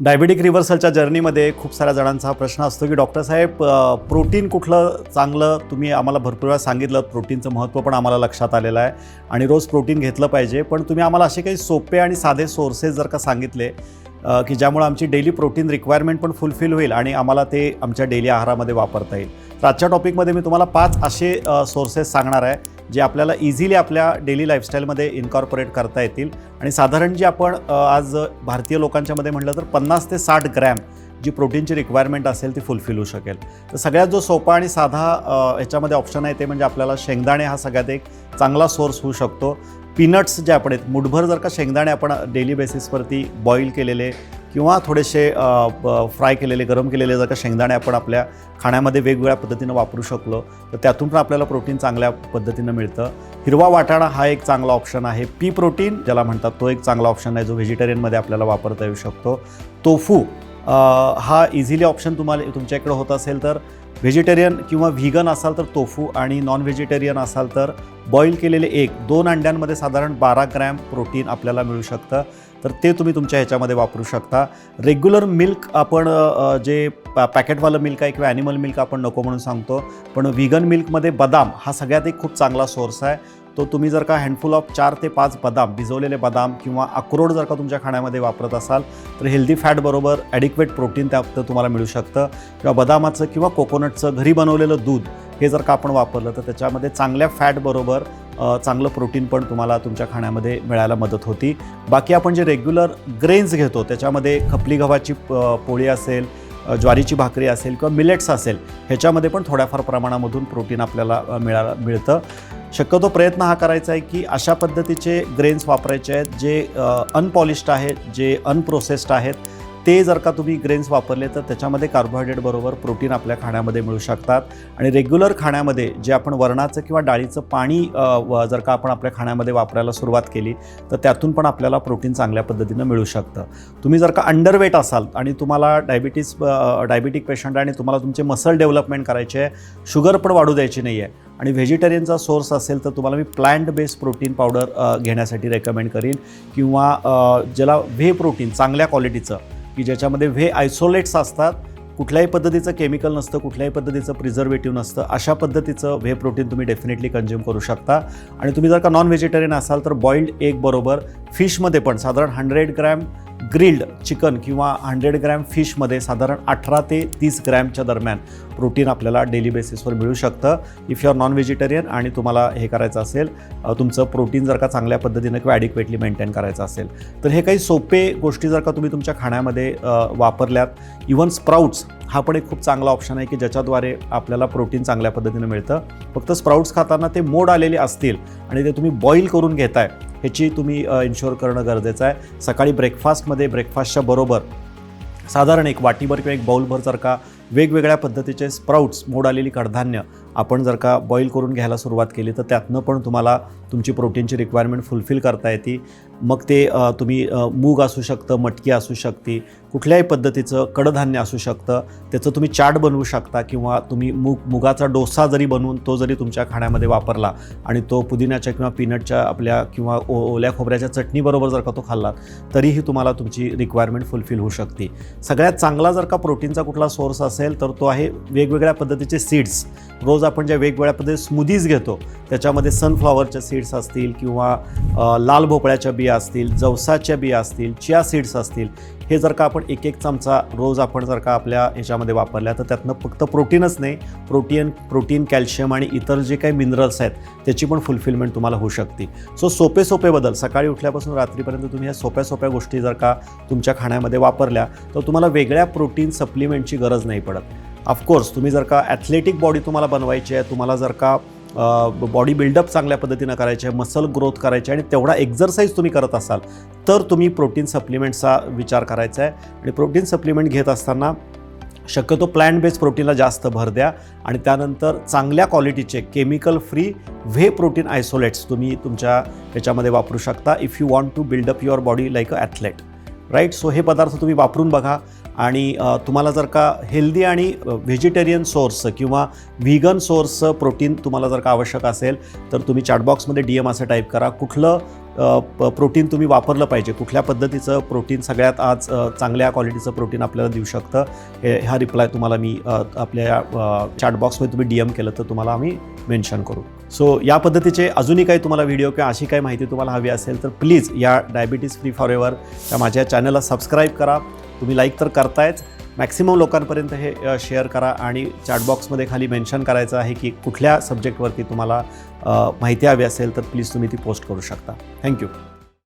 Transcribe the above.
Diabetic रिव्हर्सलच्या जर्नीमध्ये खूप साऱ्या जणांचा हा प्रश्न असतो की डॉक्टर साहेब प्रोटीन कुठलं चांगलं? तुम्ही आम्हाला भरपूर वेळा सांगितलं प्रोटीनचं महत्त्व पण आम्हाला लक्षात आलेलं आहे आणि रोज प्रोटीन घेतलं पाहिजे. पण तुम्ही आम्हाला असे काही सोपे आणि साधे सोर्सेस जर का सांगितले की ज्यामुळे आमची डेली प्रोटीन रिक्वायरमेंट पण फुलफिल होईल आणि आम्हाला ते आमच्या डेली आहारामध्ये वापरता येईल. तर आजच्या टॉपिकमध्ये मी तुम्हाला पाच असे सोर्सेस सांगणार आहे जे आपल्याला इझिली आपल्या डेली लाईफस्टाईलमध्ये इन्कॉर्पोरेट करता येतील. आणि साधारण जी आपण आज भारतीय लोकांच्यामध्ये म्हटलं तर पन्नास ते साठ ग्रॅम जी प्रोटीनची रिक्वायरमेंट असेल ती फुलफिल होऊ शकेल. तर सगळ्यात जो सोपा आणि साधा याच्यामध्ये ह्याच्यामध्ये ऑप्शन आहे ते म्हणजे आपल्याला शेंगदाणे हा सगळ्यात एक चांगला सोर्स होऊ शकतो. पीनट्स जे आपण आहेत मुठभर जर का शेंगदाणे आपण डेली बेसिसवरती बॉईल केलेले किंवा थोडेसे फ्राय केलेले गरम केलेले जर का शेंगदाणे आपण आपल्या खाण्यामध्ये वेगवेगळ्या पद्धतीनं वापरू शकलो तर त्यातून पण आपल्याला प्रोटीन चांगल्या पद्धतीनं मिळतं. हिरवा वाटाणा हा एक चांगला ऑप्शन आहे. पी प्रोटीन ज्याला म्हणतात तो एक चांगला ऑप्शन आहे जो व्हेजिटेरियनमध्ये आपल्याला वापरता येऊ शकतो. तोफू हा इझिली ऑप्शन तुम्हाला तुमच्याकडे होत असेल तर व्हेजिटेरियन किंवा व्हिगन असाल तर तोफू आणि नॉन व्हेजिटेरियन असाल तर बॉईल केलेले एक दोन अंड्यांमध्ये साधारण बारा ग्रॅम प्रोटीन आपल्याला मिळू शकतं. तर ते तुम्ही तुमच्या ह्याच्यामध्ये वापरू शकता. रेग्युलर मिल्क आपण जे पॅ पॅकेटवालं मिल्क आहे किंवा ॲनिमल मिल्क आपण नको म्हणून सांगतो. पण व्हिगन मिल्कमध्ये बदाम हा सगळ्यात एक खूप चांगला सोर्स आहे. तो तुम्ही जर का हँडफुल ऑफ चार ते पाच बदाम भिजवलेले बदाम किंवा अक्रोड जर का तुमच्या खाण्यामध्ये वापरत असाल तर हेल्दी फॅटबरोबर ॲडिक्वेट प्रोटीन त्यात तुम्हाला मिळू शकतं. किंवा बदामाचं किंवा कोकोनटचं घरी बनवलेलं दूध हे जर का आपण वापरलं तर त्याच्यामध्ये चांगल्या फॅटबरोबर चांगलं प्रोटीन पण तुम्हाला तुमच्या खाण्यामध्ये मिळायला मदत होती. बाकी आपण जे रेग्युलर ग्रेन्स घेतो त्याच्यामध्ये खपली गव्हाची पोळी असेल ज्वारीची भाकरी असेल किंवा मिलेट्स असेल ह्याच्यामध्ये पण थोड्याफार प्रमाणामधून प्रोटीन आपल्याला मिळायला मिळतं. शक्यतो प्रयत्न हा करायचा आहे की अशा पद्धतीचे ग्रेन्स वापरायचे आहेत जे अनपॉलिश्ड आहेत जे अनप्रोसेस्ड आहेत. ते जर का तुम्ही ग्रेन्स वापरले तर त्याच्यामध्ये कार्बोहायड्रेट बरोबर प्रोटीन आपल्या खाण्यामध्ये मिळू शकतात. आणि रेग्युलर खाण्यामध्ये जे आपण वरणाचं किंवा डाळीचं पाणी व जर का आपण आपल्या खाण्यामध्ये वापरायला सुरुवात केली तर त्यातून पण आपल्याला प्रोटीन चांगल्या पद्धतीनं मिळू शकतं. तुम्ही जर का अंडरवेट असाल आणि तुम्हाला डायबिटीस डायबिटिक पेशंट आणि तुम्हाला तुमचे मसल डेव्हलपमेंट करायचे आहे शुगर पण वाढू द्यायची नाही आहे आणि व्हेजिटेरियनचा सोर्स असेल तर तुम्हाला मी प्लांट बेस्ड प्रोटीन पावडर घेण्यासाठी रेकमेंड करीन. किंवा ज्याला व्हे प्रोटीन चांगल्या क्वालिटीचं की ज्याच्यामध्ये व्हे आयसोलेट्स असतात कुठल्याही पद्धतीचं केमिकल नसतं कुठल्याही पद्धतीचं प्रिझर्वेटिव्ह नसतं अशा पद्धतीचं व्हे प्रोटीन तुम्ही डेफिनेटली कन्झ्युम करू शकता. आणि तुम्ही जर का नॉन व्हेजिटेरियन असाल तर बॉईल्ड एग बरोबर फिशमध्ये पण साधारण हंड्रेड ग्रॅम ग्रिल्ड चिकन किंवा हंड्रेड ग्रॅम फिशमध्ये साधारण अठरा ते तीस ग्रॅमच्या दरम्यान प्रोटीन आपल्याला डेली बेसिसवर मिळू शकतं. If you are non vegetarian आणि तुम्हाला हे करायचं असेल तुमचं प्रोटीन जर का चांगल्या पद्धतीनं किंवा ॲडिक्वेटली मेंटेन करायचं असेल तर हे काही सोपे गोष्टी जर का तुम्ही तुमच्या खाण्यामध्ये वापरल्यात. इवन स्प्राउट्स हा पण एक खूप चांगला ऑप्शन आहे की ज्याच्याद्वारे आपल्याला प्रोटीन चांगल्या पद्धतीनं मिळतं. फक्त स्प्राउट्स खाताना ते मोड आलेले असतील आणि ते तुम्ही बॉईल करून घेताय ह्याची तुम्ही इन्शुअर करणं गरजेचं आहे. सकाळी ब्रेकफास्टमध्ये ब्रेकफास्टच्या बरोबर साधारण एक वाटीभर किंवा एक बाउलभर जर का वेगवेगळ्या पद्धतीचे स्प्राउट्स मोड आलेली कडधान्य आपण जर का बॉईल करून घ्यायला सुरुवात केली तर त्यातनं पण तुम्हाला तुमची प्रोटीनची रिक्वायरमेंट फुलफिल करता येते. मग ते तुम्ही मूग असू शकतं मटकी असू शकते कुठल्याही पद्धतीचं कडधान्य असू शकतं त्याचं तुम्ही चाट बनवू शकता किंवा तुम्ही मूग मुगाचा डोसा जरी बनवून तो जरी तुमच्या खाण्यामध्ये वापरला आणि तो पुदिन्याच्या किंवा पीनटच्या आपल्या किंवा ओ ओल्या खोबऱ्याच्या चटणीबरोबर जर का तो खाल्ला तरीही तुम्हाला तुमची रिक्वायरमेंट फुलफिल होऊ शकते. सगळ्यात चांगला जर का प्रोटीनचा कुठला सोर्स असेल तर तो आहे वेगवेगळ्या पद्धतीचे सीड्स रोज आपण ज्या वेगवेगळ्या पद्धती स्मूदीज घेतो त्याच्यामध्ये सनफ्लॉवरच्या सीड्स असतील किंवा लाल भोपळ्याच्या बिया असतील जवसाच्या बिया असतील चिया सीड्स असतील हे जर का आपण एक एक चमचा रोज आपण जर का आपल्या ह्याच्यामध्ये वापरल्या तर त्यातनं फक्त प्रोटीनच नाही प्रोटीन प्रोटीन कॅल्शियम आणि इतर जे काही मिनरल्स आहेत त्याची पण फुलफिलमेंट तुम्हाला होऊ शकते. सो सोपे सोपे बदल. सकाळी उठल्यापासून रात्रीपर्यंत तुम्ही ह्या सोप्या सोप्या गोष्टी जर का तुमच्या खाण्यामध्ये वापरल्या तर तुम्हाला वेगळ्या प्रोटीन सप्लिमेंटची गरज नाही पडत. ऑफकोर्स तुम्ही जर का ॲथलेटिक बॉडी तुम्हाला बनवायची आहे तुम्हाला जर का बॉडी बिल्डअप चांगल्या पद्धतीनं करायची आहे मसल ग्रोथ करायची आहे आणि तेवढा एक्झरसाईज तुम्ही करत असाल तर तुम्ही प्रोटीन सप्लिमेंटचा विचार करायचा आहे. आणि प्रोटीन सप्लिमेंट घेत असताना शक्यतो प्लॅन्ट बेस्ड प्रोटीनला जास्त भर द्या. आणि त्यानंतर चांगल्या क्वालिटीचे chemical free whey protein isolates तुम्ही तुमच्या याच्यामध्ये वापरू शकता if you want to build up your body like a athlete right so हे पदार्थ तुम्ही वापरून बघा. आणि तुम्हाला जर का हेल्दी आणि व्हेजिटेरियन सोर्स किंवा व्हिगन सोर्सचं प्रोटीन तुम्हाला जर का आवश्यक असेल तर तुम्ही चॅटबॉक्समध्ये डी एम असं टाईप करा. कुठलं प्रोटीन तुम्ही वापरलं पाहिजे कुठल्या पद्धतीचं प्रोटीन सगळ्यात आज चांगल्या क्वालिटीचं प्रोटीन आपल्याला देऊ शकतं हे हा रिप्लाय तुम्हाला मी आपल्या चॅटबॉक्समध्ये तुम्ही डी एम केलं तर तुम्हाला आम्ही मेन्शन करू. सो या पद्धतीचे अजूनही काही तुम्हाला व्हिडिओ किंवा अशी काही माहिती तुम्हाला हवी असेल तर प्लीज या डायबिटीज फ्री फॉर एव्हर या माझ्या चॅनलला सबस्क्राईब करा. तुम्ही लाईक तर करतायच मॅक्सिमम लोकांपर्यंत हे शेअर करा आणि चॅटबॉक्समध्ये खाली मेन्शन करायचं आहे की कुठल्या सब्जेक्टवरती तुम्हाला माहिती हवी असेल तर प्लीज तुम्ही ती पोस्ट करू शकता. थँक्यू